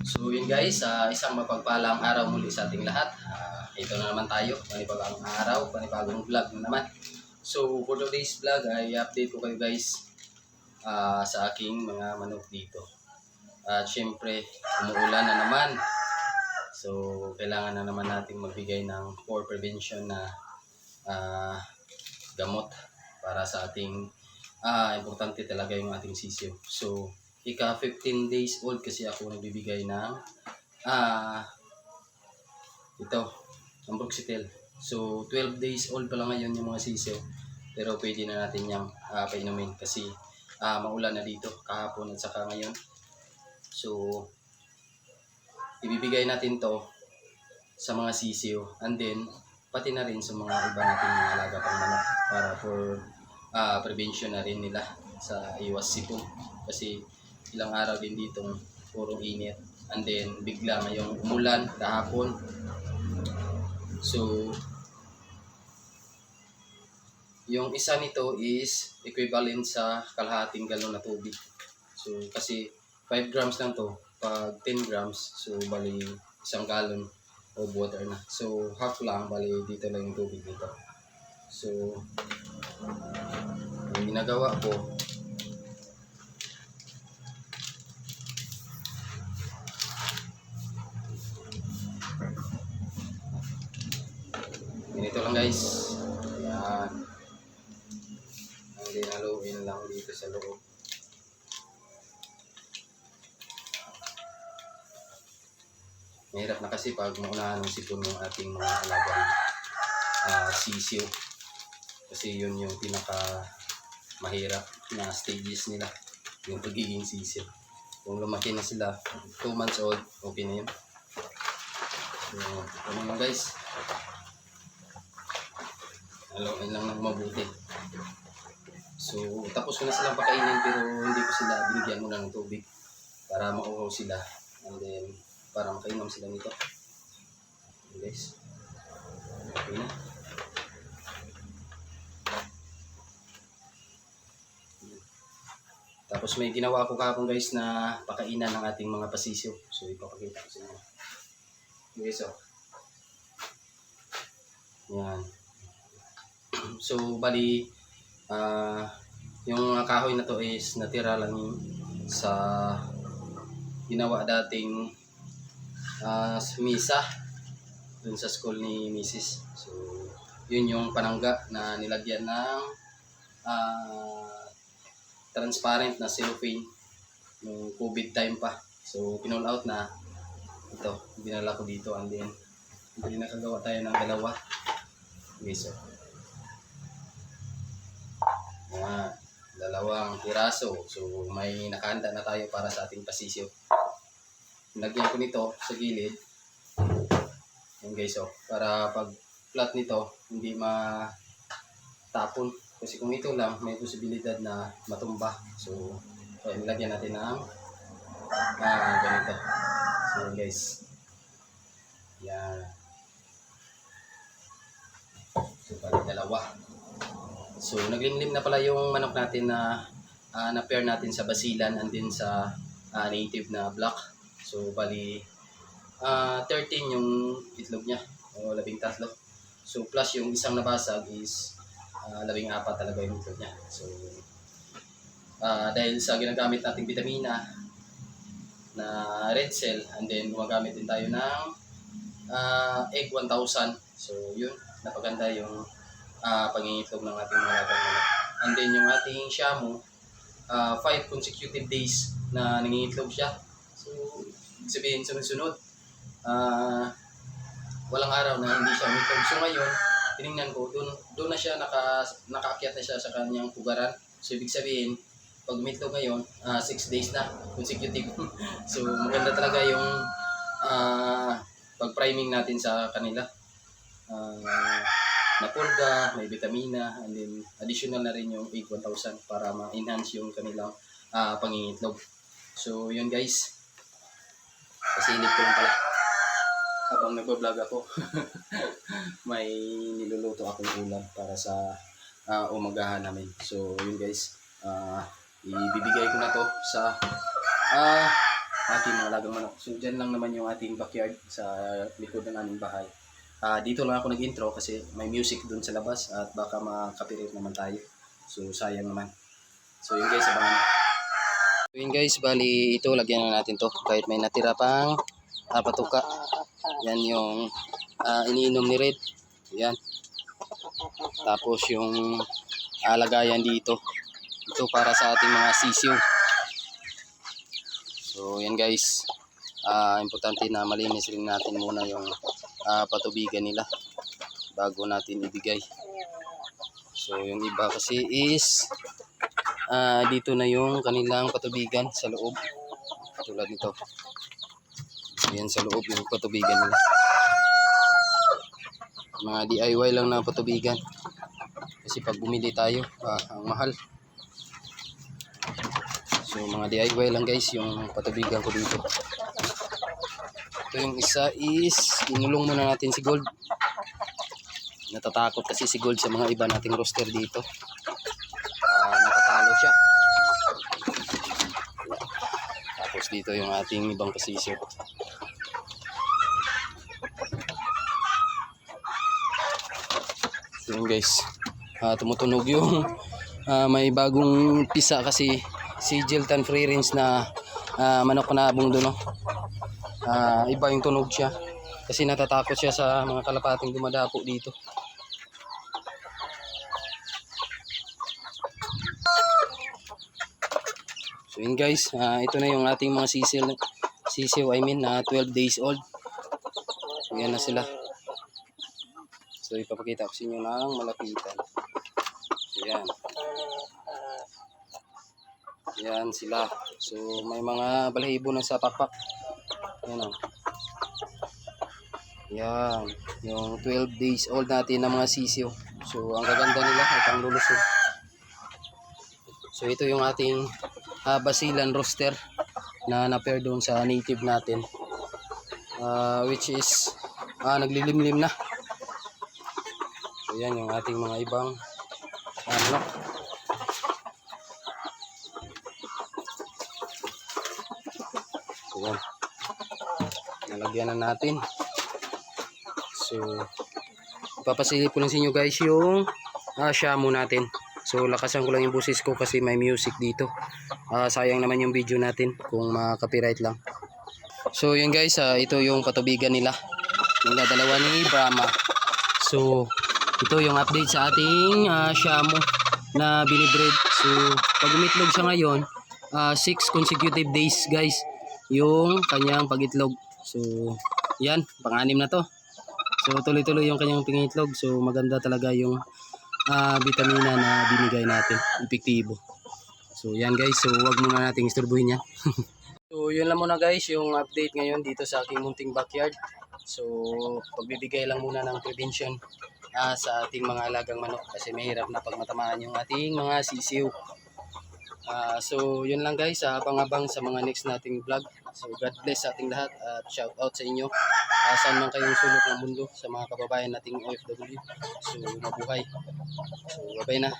So yun guys, ah, isang mapagpalang araw muli sa ating lahat. Ah, ito na naman tayo, panibagong araw, panibagong vlog na naman. So for today's vlog ay update ko kayo guys ah, sa aking mga manok dito. At syempre, umuulan na naman. So kailangan na naman natin magbigay ng for prevention na ah, gamot para sa ating ah, importante talaga yung ating sisiyo. So ika 15 days old kasi ako nagbibigay ng ah ito, ang Broxitel. So 12 days old pa lang ngayon yung mga sisiyo. Pero pwede na natin yung ah, painumin kasi ah, maulan na dito kahapon at saka ngayon. So ibibigay natin to sa mga sisiyo and then pati na rin sa mga iba nating mga alaga pang manok para for ah, prevention na rin nila sa iwas sipon kasi ilang araw din dito purong init. And then bigla ngayong umulan kahapon. So yung isa nito is equivalent sa kalahating galon na tubig. So kasi 5 grams lang to. Pag 10 grams so bali isang galon of water na. So half lang bali dito lang yung tubig dito so yung ginagawa ko Ganito lang guys. Yan. Ang dinaluin lang dito sa loob. Mahirap na kasi pag maunahan ng sipon ng ating mga alagang ah, sisiyo. Kasi yun yung pinaka mahirap na stages nila. Yung pagiging sisiyo. Kung lumaki na sila, 2 months old, okay na yun. So, ano guys. Haluin lang ng mabuti. So, tapos ko na silang pakainin pero hindi ko sila binigyan muna ng tubig para mauhaw sila. And then, para makainom sila nito. Guys. Okay na. Tapos may ginawa ko kahapon guys na pakainan ng ating mga pasisyo. So, ipapakita ko sa inyo. Okay, so. Yan. So, bali, ah yung kahoy na to is natira lang sa ginawa dating sa misa dun sa school ni Mrs. So, yun yung panangga na nilagyan ng ah, transparent na cellophane yung COVID time pa. So, pinull out na ito, dinala ko dito and then hindi nakagawa tayo ng dalawa. Okay, so yan, dalawang piraso. So, may nakahanda na tayo para sa ating pasisyo. Lagyan ko nito sa gilid. Yan guys, oh, para pag flat nito, hindi matapon. Kasi kung ito lang, may posibilidad na matumba. So, so nilagyan natin ng ah, ganito. So, guys. Yan. So, bali dalawa. So, naglimlim na pala yung manok natin na ah, na-pair natin sa basilan and din sa ah, native na black. So, bali ah 13 yung itlog niya. O labing tatlo. So, plus yung isang nabasag is ah, labing apat talaga yung itlog niya. So, ah, dahil sa ginagamit nating vitamina na red cell and then gumagamit din tayo ng ah, egg 1000. So, yun. Napaganda yung uh, pangingitlog ng ating mga alagang manok. And then yung ating shamu, 5 consecutive days na nangingitlog siya. So, sabihin sunod-sunod. ah walang araw na hindi siya umitlog. So ngayon, tiningnan ko, doon doon na siya naka nakaakyat na siya sa kanyang pugaran. So ibig sabihin, pag umitlog ngayon, 6 days na consecutive. so maganda talaga yung ah pag-priming natin sa kanila. Ah, na purga, may vitamina, and then additional na rin yung egg 1000 para ma-enhance yung kanilang ah, pangingitlog. So, yun guys. Pasilip ko lang pala. Habang nagbablog ako, may niluluto akong ulam para sa ah, umagahan namin. So, yun guys. ah ibibigay ko na to sa ah ating mga alagang manok. So dyan lang naman yung ating backyard sa likod ng aming bahay. Ah, dito lang ako nag-intro kasi may music dun sa labas at baka makapirit naman tayo. So sayang naman. So yun guys, abangan. So yun guys, bali ito lagyan na natin to kahit may natira pang ah, patuka. Yan yung ah, iniinom ni Red. Yan. Tapos yung alagayan dito. Ito para sa ating mga sisiw. So yan guys. Ah, importante na malinis rin natin muna yung ah, patubigan nila bago natin ibigay. So yung iba kasi is ah, dito na yung kanilang patubigan sa loob. Tulad nito. Yan sa loob yung patubigan nila. Mga DIY lang na patubigan. Kasi pag bumili tayo, ah, ang mahal. So mga DIY lang guys yung patubigan ko dito. Ito yung isa is inulong muna natin si Gold. Natatakot kasi si Gold sa mga iba nating roster dito. Ah, natatalo siya. Tapos dito yung ating ibang posisyon. So yun guys, ah, tumutunog yung ah, may bagong pisa kasi si Jiltan Free Range na ah, manok na abong doon. No? Ah, iba yung tunog siya kasi natatakot siya sa mga kalapating dumadapo dito. So yun guys, ah, ito na yung ating mga sisil sisiw I mean na 12 days old. So yan na sila. So ipapakita ko sa inyo ng malapitan. So yan. Yan sila. So may mga balahibo na sa pakpak. Yan o. Yan. Yung 12 days old natin na mga sisiw. So ang gaganda nila at ang lulusog. So ito yung ating ah, basilan roster na na-pair doon sa native natin. Ah, which is ah, naglilimlim na. So yan yung ating mga ibang. So yan. Nalagyan na natin. So papasili po lang sa inyo guys yung ah, shamu natin. So lakasan ko lang yung busis ko kasi may music dito. Ah, sayang naman yung video natin kung ma-copyright lang. So yun guys, ah, ito yung patubigan nila. Yung dalawa ni Brahma. So ito yung update sa ating ah, Shamu na binibreed. So pag umitlog siya ngayon, 6 consecutive days guys yung kanyang pagitlog. So yan, pang-anim na to. So tuloy-tuloy yung kanyang pangitlog. So maganda talaga yung ah, vitamina na binigay natin. Epektibo. So yan guys, so wag muna nating isturbuhin yan. so yun lang muna guys, yung update ngayon dito sa aking munting backyard. So pagbibigay lang muna ng prevention ah, sa ating mga alagang manok kasi mahirap na pag matamaan yung ating mga sisiw. Ah, so yun lang guys, ah, abang-abang sa mga next nating vlog. So God bless sa ating lahat at shout out sa inyo. Uh, saan man kayong sulok ng mundo sa mga kababayan nating OFW. So mabuhay. So bye na.